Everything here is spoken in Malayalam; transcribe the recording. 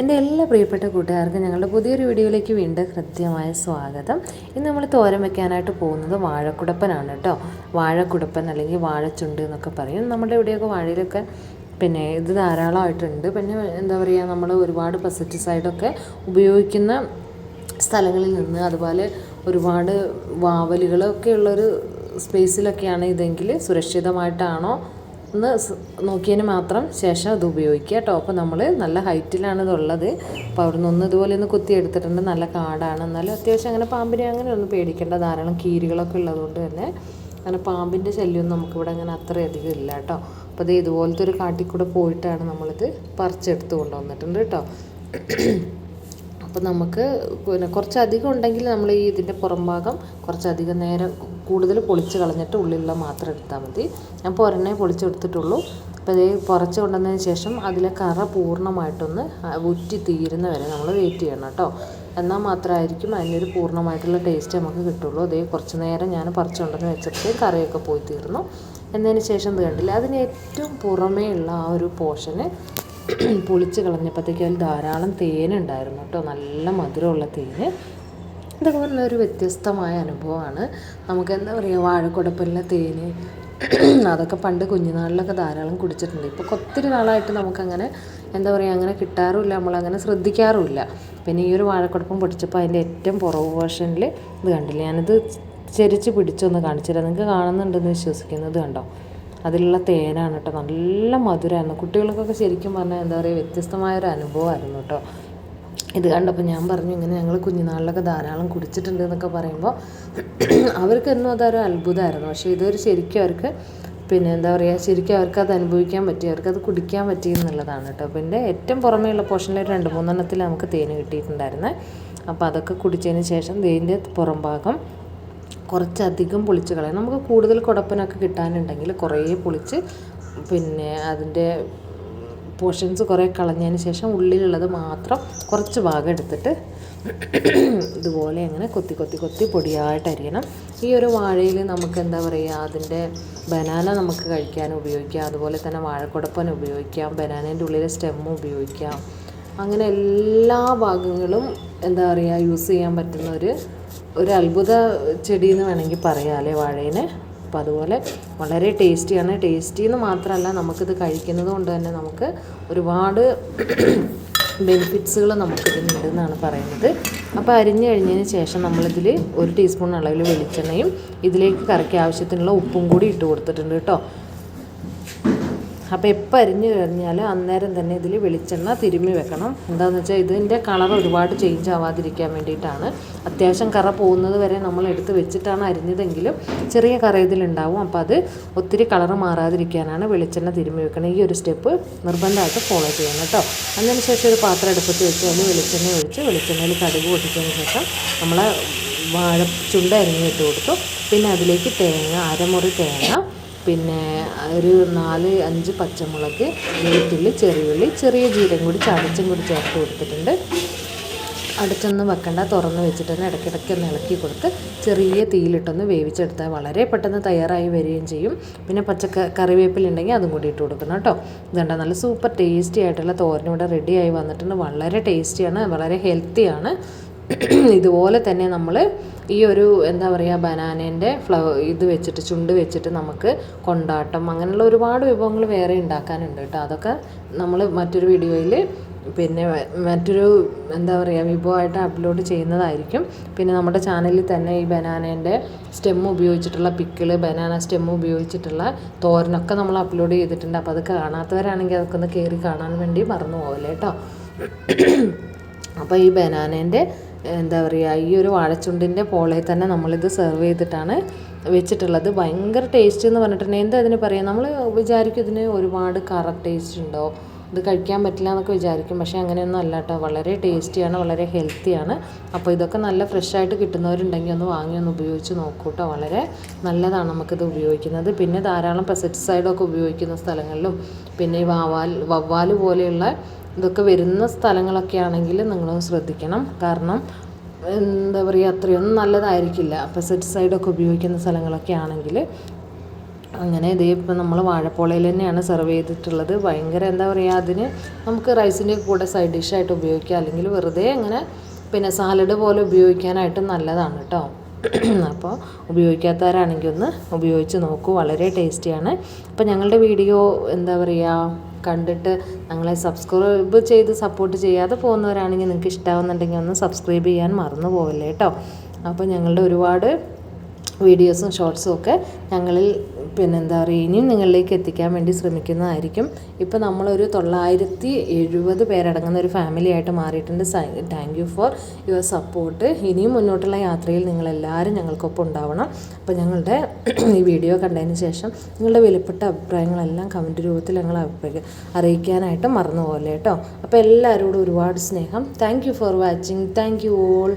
എന്റെ എല്ലാ പ്രിയപ്പെട്ട കൂട്ടുകാർക്കും ഞങ്ങളുടെ പുതിയൊരു വീഡിയോയിലേക്ക് വീണ്ടും ഹൃദ്യമായ സ്വാഗതം. ഇന്ന് നമ്മൾ തോരൻ വെക്കാനായിട്ട് പോകുന്നത് വാഴക്കുടപ്പനാണ് കേട്ടോ. വാഴക്കുടപ്പൻ അല്ലെങ്കിൽ വാഴച്ചുണ്ട് എന്നൊക്കെ പറയും. നമ്മുടെ ഇവിടെയൊക്കെ വാഴയിലൊക്കെ പിന്നെ ഇത് ധാരാളമായിട്ടുണ്ട്. പിന്നെ എന്താ പറയുക നമ്മൾ ഒരുപാട് പെസറ്റിസൈഡൊക്കെ ഉപയോഗിക്കുന്ന സ്ഥലങ്ങളിൽ നിന്ന് അതുപോലെ ഒരുപാട് വാവലുകളൊക്കെ ഉള്ളൊരു സ്പേസിലൊക്കെയാണ് ഇതെങ്കിൽ സുരക്ഷിതമായിട്ടാണോ ഒന്ന് നോക്കിയതിന് മാത്രം ശേഷം അത് ഉപയോഗിക്കുക. കേട്ടോ. അപ്പോൾ നമ്മൾ നല്ല ഹൈറ്റിലാണ് ഇതുള്ളത്. അപ്പോൾ അവിടെ നിന്ന് ഇതുപോലെ ഒന്ന് കുത്തി എടുത്തിട്ടുണ്ട്. നല്ല കാടാണ്. എന്നാലും അത്യാവശ്യം അങ്ങനെ പാമ്പിനെ അങ്ങനെ ഒന്നും പേടിക്കേണ്ട. ധാരാളം കീരികളൊക്കെ ഉള്ളതുകൊണ്ട് തന്നെ അങ്ങനെ പാമ്പിന്റെ ശല്യം നമുക്കിവിടെ അങ്ങനെ അത്രയധികം ഇല്ല കേട്ടോ. അപ്പോൾ അത് ഇതുപോലത്തെ ഒരു കാട്ടിൽ കൂടെ പോയിട്ടാണ് നമ്മളിത് പറിച്ചെടുത്ത് കൊണ്ടുവന്നിട്ടുണ്ട് കേട്ടോ. അപ്പോൾ നമുക്ക് പിന്നെ കുറച്ചധികം ഉണ്ടെങ്കിൽ നമ്മൾ ഈ ഇതിന്റെ പുറംഭാഗം കുറച്ചധികം നേരം കൂടുതൽ പൊളിച്ച് കളഞ്ഞിട്ട് ഉള്ളിലുള്ള മാത്രം എടുത്താൽ മതി. ഞാൻ പുരനെ പൊളിച്ചെടുത്തിട്ടുള്ളൂ അപ്പോൾ ഇത് പുറച്ച് കൊണ്ടുവന്നതിന് ശേഷം അതിലെ കറ പൂർണമായിട്ടൊന്ന് ഉറ്റി തീരുന്ന വരെ നമ്മൾ വെയിറ്റ് ചെയ്യണം കേട്ടോ. എന്നാൽ മാത്രമായിരിക്കും അതിനൊരു പൂർണമായിട്ടുള്ള ടേസ്റ്റ് നമുക്ക് കിട്ടുള്ളൂ. അതേ കുറച്ച് നേരം ഞാൻ പറിച്ചുകൊണ്ടെന്ന് വെച്ചിട്ട് കറിയൊക്കെ പോയി തീർന്നു. എന്നതിന് ശേഷം കണ്ടില്ല അതിന് ഏറ്റവും പുറമേ ഉള്ള ആ ഒരു പോർഷന് പൊളിച്ച് കളഞ്ഞപ്പോഴത്തേക്കും അതിൽ ധാരാളം തേനുണ്ടായിരുന്നു കേട്ടോ. നല്ല മധുരമുള്ള തേന് ഇതൊക്കെ പറഞ്ഞ ഒരു വ്യത്യസ്തമായ അനുഭവമാണ്. നമുക്ക് എന്താ പറയുക വാഴക്കുടപ്പലിലെ തേന് അതൊക്കെ പണ്ട് കുഞ്ഞുനാളിലൊക്കെ ധാരാളം കുടിച്ചിട്ടുണ്ട്. ഇപ്പോൾ ഒത്തിരി നാളായിട്ട് നമുക്കങ്ങനെ എന്താ പറയുക അങ്ങനെ കിട്ടാറുമില്ല നമ്മളങ്ങനെ ശ്രദ്ധിക്കാറുമില്ല. പിന്നെ ഈ ഒരു വാഴക്കുടപ്പം പൊടിച്ചപ്പോൾ അതിന്റെ ഏറ്റവും പുറവ് വേർഷനിൽ ഇത് കണ്ടില്ല ഞാനിത് ചെരിച്ച് പിടിച്ചൊന്ന് കാണിച്ചില്ല നിങ്ങൾക്ക് കാണുന്നുണ്ടെന്ന് വിശ്വസിക്കുന്നത് കണ്ടോ? അതിലുള്ള തേനാണ് കേട്ടോ നല്ല മധുരമായിരുന്നു കുട്ടികൾക്കൊക്കെ ശരിക്കും പറഞ്ഞാൽ എന്താ പറയുക വ്യത്യസ്തമായൊരു അനുഭവമായിരുന്നു കേട്ടോ. ഇത് കണ്ടപ്പോൾ ഞാൻ പറഞ്ഞു ഇങ്ങനെ ഞങ്ങൾ കുഞ്ഞുനാളിലൊക്കെ ധാരാളം കുടിച്ചിട്ടുണ്ട് എന്നൊക്കെ പറയുമ്പോൾ അവർക്ക് എന്നും അതൊരു അത്ഭുതമായിരുന്നു. പക്ഷേ ഇതൊരു ശരിക്കും അവർക്ക് പിന്നെ എന്താ പറയുക ശരിക്കും അവർക്ക് അത് അനുഭവിക്കാൻ പറ്റി അവർക്ക് അത് കുടിക്കാൻ പറ്റി എന്നുള്ളതാണ് കേട്ടോ. പിന്നെ ഏറ്റവും പുറമേയുള്ള പോർഷനിൽ രണ്ട് മൂന്നെണ്ണത്തിൽ നമുക്ക് തേന് കിട്ടിയിട്ടുണ്ടായിരുന്നേ. അപ്പോൾ അതൊക്കെ കുടിച്ചതിന് ശേഷം തേന്റെ പുറം ഭാഗം കുറച്ചധികം പൊളിച്ച് കളയാം. നമുക്ക് കൂടുതൽ കുടപ്പനൊക്കെ കിട്ടാനുണ്ടെങ്കിൽ കുറേ പൊളിച്ച് പിന്നെ അതിന്റെ പോർഷൻസ് കുറേ കളഞ്ഞതിന് ശേഷം ഉള്ളിലുള്ളത് മാത്രം കുറച്ച് ഭാഗം എടുത്തിട്ട് ഇതുപോലെ അങ്ങനെ കൊത്തി കൊത്തി കൊത്തി പൊടിയായിട്ട് അരിയണം. ഈ ഒരു വാഴയിൽ നമുക്ക് എന്താ പറയുക അതിന്റെ ബനാന നമുക്ക് കഴിക്കാൻ ഉപയോഗിക്കാം. അതുപോലെ തന്നെ വാഴക്കുടപ്പൻ ഉപയോഗിക്കാം. ബനാനേന്റെ ഉള്ളിലെ സ്റ്റെമ്മ് ഉപയോഗിക്കാം. അങ്ങനെ എല്ലാ ഭാഗങ്ങളും എന്താ പറയുക യൂസ് ചെയ്യാൻ പറ്റുന്ന ഒരു ഒരു അത്ഭുത ചെടി എന്ന് വേണമെങ്കിൽ പറയാം അല്ലേ വാഴേനെ? അപ്പോൾ അതുപോലെ വളരെ ടേസ്റ്റിയാണ്. ടേസ്റ്റി എന്ന് മാത്രമല്ല നമുക്കിത് കഴിക്കുന്നത് കൊണ്ട് തന്നെ നമുക്ക് ഒരുപാട് ബെനിഫിറ്റ്സുകൾ നമുക്കിതിനുണ്ട് എന്നാണ് പറയുന്നത്. അപ്പോൾ അരിഞ്ഞു കഴിഞ്ഞതിന് ശേഷം നമ്മളിതിൽ ഒരു ടീസ്പൂൺ അളവിൽ വെളിച്ചെണ്ണയും ഇതിലേക്ക് കറിക്ക് ആവശ്യത്തിനുള്ള ഉപ്പും കൂടി ഇട്ട് കൊടുത്തിട്ടുണ്ട് കേട്ടോ. അപ്പോൾ എപ്പോൾ അരിഞ്ഞു കഴിഞ്ഞാൽ അന്നേരം തന്നെ ഇതിൽ വെളിച്ചെണ്ണ തിരുമ്മി വെക്കണം. എന്താണെന്ന് വെച്ചാൽ ഇതിന്റെ കളർ ഒരുപാട് ചേഞ്ച് ആവാതിരിക്കാൻ വേണ്ടിയിട്ടാണ്. അത്യാവശ്യം കറ പോകുന്നത് വരെ നമ്മൾ എടുത്ത് വെച്ചിട്ടാണ് അരിഞ്ഞതെങ്കിലും ചെറിയ കറ ഇതിലുണ്ടാവും. അപ്പോൾ അത് ഒത്തിരി കളർ മാറാതിരിക്കാനാണ് വെളിച്ചെണ്ണ തിരുമ്മി വെക്കണം. ഈ ഒരു സ്റ്റെപ്പ് നിർബന്ധമായിട്ട് ഫോളോ ചെയ്യണം കേട്ടോ അതിന് ശേഷം ഒരു പാത്രം അടുപ്പത്ത് വെച്ച് അതിൽ വെളിച്ചെണ്ണ ഒഴിച്ച് വെളിച്ചെണ്ണയിൽ കടുക് പൊട്ടിച്ചതിന് ശേഷം നമ്മൾ വാഴ ചുണ്ട അരിഞ്ഞിട്ട് കൊടുത്തു. പിന്നെ അതിലേക്ക് തേങ്ങ അരമുറി തേങ്ങ പിന്നെ ഒരു നാല് അഞ്ച് പച്ചമുളക് വെളുത്തുള്ളി ചെറിയുള്ളി ചെറിയ ജീരകം കൂടി ചതച്ചും കൂടി ചേർത്ത് കൊടുത്തിട്ടുണ്ട്. അടച്ചൊന്നും വെക്കണ്ട തുറന്ന് വെച്ചിട്ട് തന്നെ ഇടയ്ക്കിടയ്ക്ക് ഒന്ന് ഇളക്കി കൊടുത്ത് ചെറിയ തീയിലിട്ടൊന്ന് വേവിച്ചെടുത്താൽ വളരെ പെട്ടെന്ന് തയ്യാറായി വരികയും ചെയ്യും. പിന്നെ പച്ച കറിവേപ്പിലുണ്ടെങ്കിൽ അതും കൂടി ഇട്ട് കൊടുക്കണം കേട്ടോ. ഇതുണ്ട്? നല്ല സൂപ്പർ ടേസ്റ്റി ആയിട്ടുള്ള തോരൻ ഇവിടെ റെഡിയായി വന്നിട്ടുണ്ട്. വളരെ ടേസ്റ്റിയാണ് വളരെ ഹെൽത്തിയാണ് ഇതുപോലെ തന്നെ നമ്മൾ ഈ ഒരു എന്താ പറയുക ബനാനേന്റെ ഫ്ലവർ ഇത് വെച്ചിട്ട് ചുണ്ട് വെച്ചിട്ട് നമുക്ക് കൊണ്ടാട്ടം അങ്ങനെയുള്ള ഒരുപാട് വിഭവങ്ങൾ വേറെ ഉണ്ടാക്കാനുണ്ട് കേട്ടോ. അതൊക്കെ നമ്മൾ മറ്റൊരു വീഡിയോയിൽ പിന്നെ മറ്റൊരു എന്താ പറയുക വിഭവമായിട്ട് അപ്ലോഡ് ചെയ്യുന്നതായിരിക്കും. പിന്നെ നമ്മുടെ ചാനലിൽ തന്നെ ഈ ബനാനേന്റെ സ്റ്റെം ഉപയോഗിച്ചിട്ടുള്ള പിക്കിൾ ബനാന സ്റ്റെം ഉപയോഗിച്ചിട്ടുള്ള തോരനൊക്കെ നമ്മൾ അപ്ലോഡ് ചെയ്തിട്ടുണ്ട്. അപ്പോൾ അത് കാണാത്തവരാണെങ്കിൽ അതൊക്കെ ഒന്ന് കയറി കാണാൻ വേണ്ടി മറന്നു പോകല്ലേ കേട്ടോ. അപ്പോൾ ഈ ബനാനേന്റെ എന്താ പറയുക ഈ ഒരു വാഴച്ചുണ്ടിന്റെ പോളെ തന്നെ നമ്മളിത് സെർവ് ചെയ്തിട്ടാണ് വെച്ചിട്ടുള്ളത്. ഭയങ്കര ടേസ്റ്റ് എന്ന് പറഞ്ഞിട്ടുണ്ടെങ്കിൽ എന്താ ഇതിന് പറയുക നമ്മൾ വിചാരിക്കും ഇതിന് ഒരുപാട് കറ ടേസ്റ്റ് ഉണ്ടോ? ഇത് കഴിക്കാൻ പറ്റില്ല എന്നൊക്കെ വിചാരിക്കും. പക്ഷേ അങ്ങനെയൊന്നും അല്ല കേട്ടോ. വളരെ ടേസ്റ്റിയാണ് വളരെ ഹെൽത്തിയാണ് അപ്പോൾ ഇതൊക്കെ നല്ല ഫ്രഷായിട്ട് കിട്ടുന്നവരുണ്ടെങ്കിൽ ഒന്ന് വാങ്ങി ഒന്ന് ഉപയോഗിച്ച് നോക്കൂ കേട്ടോ. വളരെ നല്ലതാണ് നമുക്കിത് ഉപയോഗിക്കുന്നത്. പിന്നെ ധാരാളം പെസ്റ്റിസൈഡൊക്കെ ഉപയോഗിക്കുന്ന സ്ഥലങ്ങളിലും പിന്നെ ഈ വവ്വാൽ വവ്വാൽ പോലെയുള്ള ഇതൊക്കെ വരുന്ന സ്ഥലങ്ങളൊക്കെ ആണെങ്കിൽ നിങ്ങളൊന്ന് ശ്രദ്ധിക്കണം. കാരണം എന്താ പറയുക അത്രയൊന്നും നല്ലതായിരിക്കില്ല. പെസ്റ്റിസൈഡൊക്കെ ഉപയോഗിക്കുന്ന സ്ഥലങ്ങളൊക്കെ ആണെങ്കിൽ അങ്ങനെ ഇതേ ഇപ്പം നമ്മൾ വാഴപ്പോളയിൽ തന്നെയാണ് സെർവ് ചെയ്തിട്ടുള്ളത്. ഭയങ്കര എന്താ പറയുക അതിന് നമുക്ക് റൈസിന്റെ കൂടെ സൈഡ് ഡിഷായിട്ട് ഉപയോഗിക്കാം. അല്ലെങ്കിൽ വെറുതെ അങ്ങനെ പിന്നെ സാലഡ് പോലെ ഉപയോഗിക്കാനായിട്ട് നല്ലതാണ് കേട്ടോ അപ്പോൾ ഉപയോഗിക്കാത്തവരാണെങ്കിൽ ഒന്ന് ഉപയോഗിച്ച് നോക്കൂ. വളരെ ടേസ്റ്റിയാണ്. അപ്പോൾ ഞങ്ങളുടെ വീഡിയോ എന്താ പറയുക കണ്ടിട്ട് ഞങ്ങളെ സബ്സ്ക്രൈബ് ചെയ്ത് സപ്പോർട്ട് ചെയ്യാതെ പോകുന്നവരാണെങ്കിൽ നിങ്ങൾക്ക് ഇഷ്ടമാവുന്നുണ്ടെങ്കിൽ ഒന്ന് സബ്സ്ക്രൈബ് ചെയ്യാൻ മറന്നു പോകല്ലേ കേട്ടോ അപ്പോൾ ഞങ്ങളുടെ ഒരുപാട് വീഡിയോസും ഷോർട്സും ഒക്കെ ഞങ്ങളിൽ പിന്നെ എന്താ പറയുക ഇനിയും നിങ്ങളിലേക്ക് എത്തിക്കാൻ വേണ്ടി ശ്രമിക്കുന്നതായിരിക്കും. ഇപ്പോൾ നമ്മളൊരു തൊള്ളായിരത്തി എഴുപത് പേരടങ്ങുന്ന ഒരു ഫാമിലി ആയിട്ട് മാറിയിട്ടുണ്ട്. Thank you for your support ഇനിയും മുന്നോട്ടുള്ള യാത്രയിൽ നിങ്ങളെല്ലാവരും ഞങ്ങൾക്കൊപ്പം ഉണ്ടാവണം. അപ്പോൾ ഞങ്ങളുടെ ഈ വീഡിയോ കണ്ടതിന് ശേഷം നിങ്ങളുടെ വിലപ്പെട്ട അഭിപ്രായങ്ങളെല്ലാം കമന്റ് രൂപത്തിൽ ഞങ്ങൾ അറിയിക്കാനായിട്ട് മറന്നു പോലെ കേട്ടോ? അപ്പോൾ എല്ലാവരോടും ഒരുപാട് സ്നേഹം. Thank for watching thank all